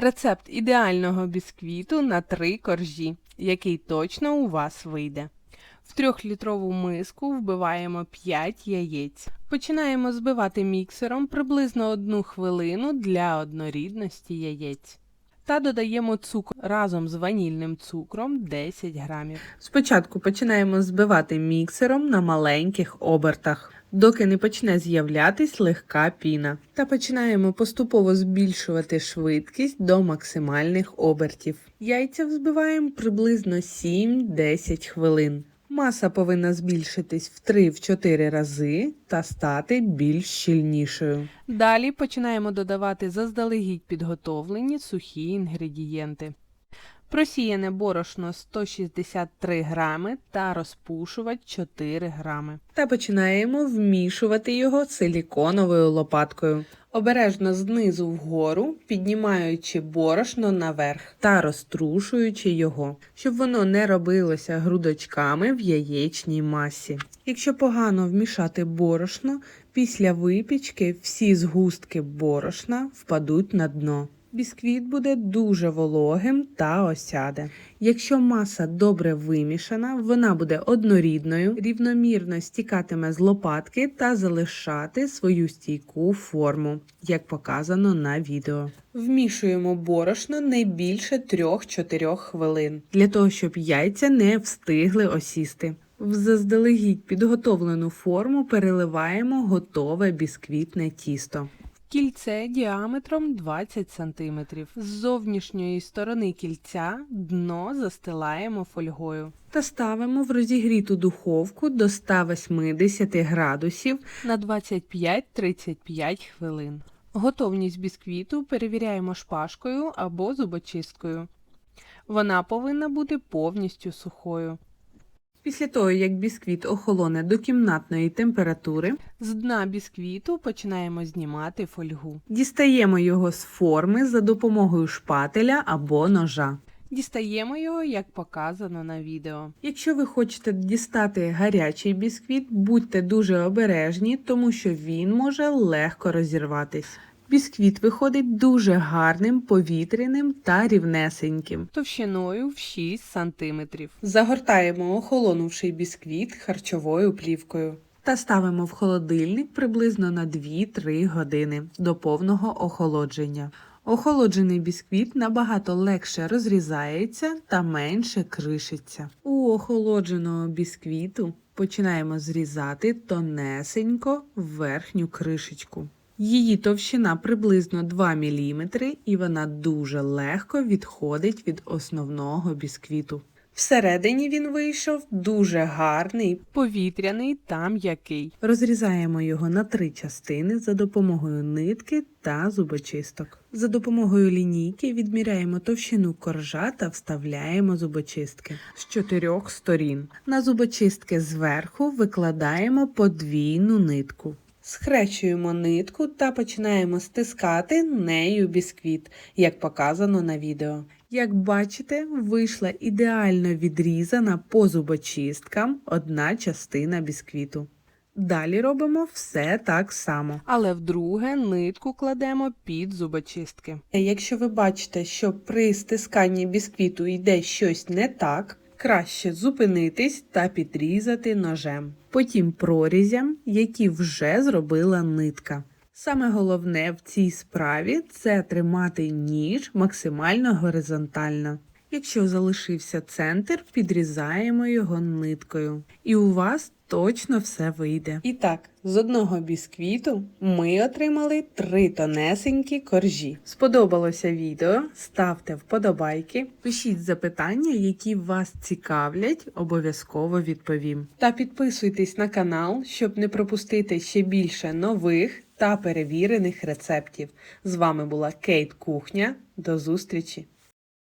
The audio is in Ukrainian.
Рецепт ідеального бісквіту на три коржі, який точно у вас вийде. В трьохлітрову миску вбиваємо 5 яєць. Починаємо збивати міксером приблизно 1 хвилину для однорідності яєць. Та додаємо цукор разом з ванільним цукром 10 грамів. Спочатку починаємо збивати міксером на маленьких обертах, доки не почне з'являтись легка піна. Та починаємо поступово збільшувати швидкість до максимальних обертів. Яйця взбиваємо приблизно 7-10 хвилин. Маса повинна збільшитись в 3-4 рази та стати більш щільнішою. Далі починаємо додавати заздалегідь підготовлені сухі інгредієнти. Просіяне борошно 163 грами та розпушувач 4 грами. Та починаємо вмішувати його силіконовою лопаткою. Обережно знизу вгору, піднімаючи борошно наверх та розтрушуючи його, щоб воно не робилося грудочками в яєчній масі. Якщо погано вмішати борошно, після випічки всі згустки борошна впадуть на дно. Бісквіт буде дуже вологим та осяде. Якщо маса добре вимішана, вона буде однорідною, рівномірно стікатиме з лопатки та залишати свою стійку форму, як показано на відео. Вмішуємо борошно не більше 3-4 хвилин, для того, щоб яйця не встигли осісти. В заздалегідь підготовлену форму переливаємо готове бісквітне тісто. Кільце діаметром 20 см. З зовнішньої сторони кільця дно застилаємо фольгою та ставимо в розігріту духовку до 180 градусів на 25-35 хвилин. Готовність бісквіту перевіряємо шпажкою або зубочисткою. Вона повинна бути повністю сухою. Після того, як бісквіт охолоне до кімнатної температури, з дна бісквіту починаємо знімати фольгу. Дістаємо його з форми за допомогою шпателя або ножа. Дістаємо його, як показано на відео. Якщо ви хочете дістати гарячий бісквіт, будьте дуже обережні, тому що він може легко розірватись. Бісквіт виходить дуже гарним, повітряним та рівнесеньким, товщиною в 6 см. Загортаємо охолонувший бісквіт харчовою плівкою та ставимо в холодильник приблизно на 2-3 години до повного охолодження. Охолоджений бісквіт набагато легше розрізається та менше кришиться. У охолодженого бісквіту починаємо зрізати тонесенько верхню кришечку. Її товщина приблизно 2 мм і вона дуже легко відходить від основного бісквіту. Всередині він вийшов дуже гарний, повітряний та м'який. Розрізаємо його на три частини за допомогою нитки та зубочисток. За допомогою лінійки відміряємо товщину коржа та вставляємо зубочистки з чотирьох сторін. На зубочистки зверху викладаємо подвійну нитку. Схрещуємо нитку та починаємо стискати нею бісквіт, як показано на відео. Як бачите, вийшла ідеально відрізана по зубочисткам одна частина бісквіту. Далі робимо все так само, але вдруге нитку кладемо під зубочистки. Якщо ви бачите, що при стисканні бісквіту йде щось не так, краще зупинитись та підрізати ножем, потім прорізям, які вже зробила нитка. Саме головне в цій справі це тримати ніж максимально горизонтально. Якщо залишився центр, підрізаємо його ниткою. І у вас точно все вийде. І так, з одного бісквіту ми отримали три тонесенькі коржі. Сподобалося відео? Ставте вподобайки, пишіть запитання, які вас цікавлять, обов'язково відповім. Та підписуйтесь на канал, щоб не пропустити ще більше нових та перевірених рецептів. З вами була Кейт Кухня. До зустрічі!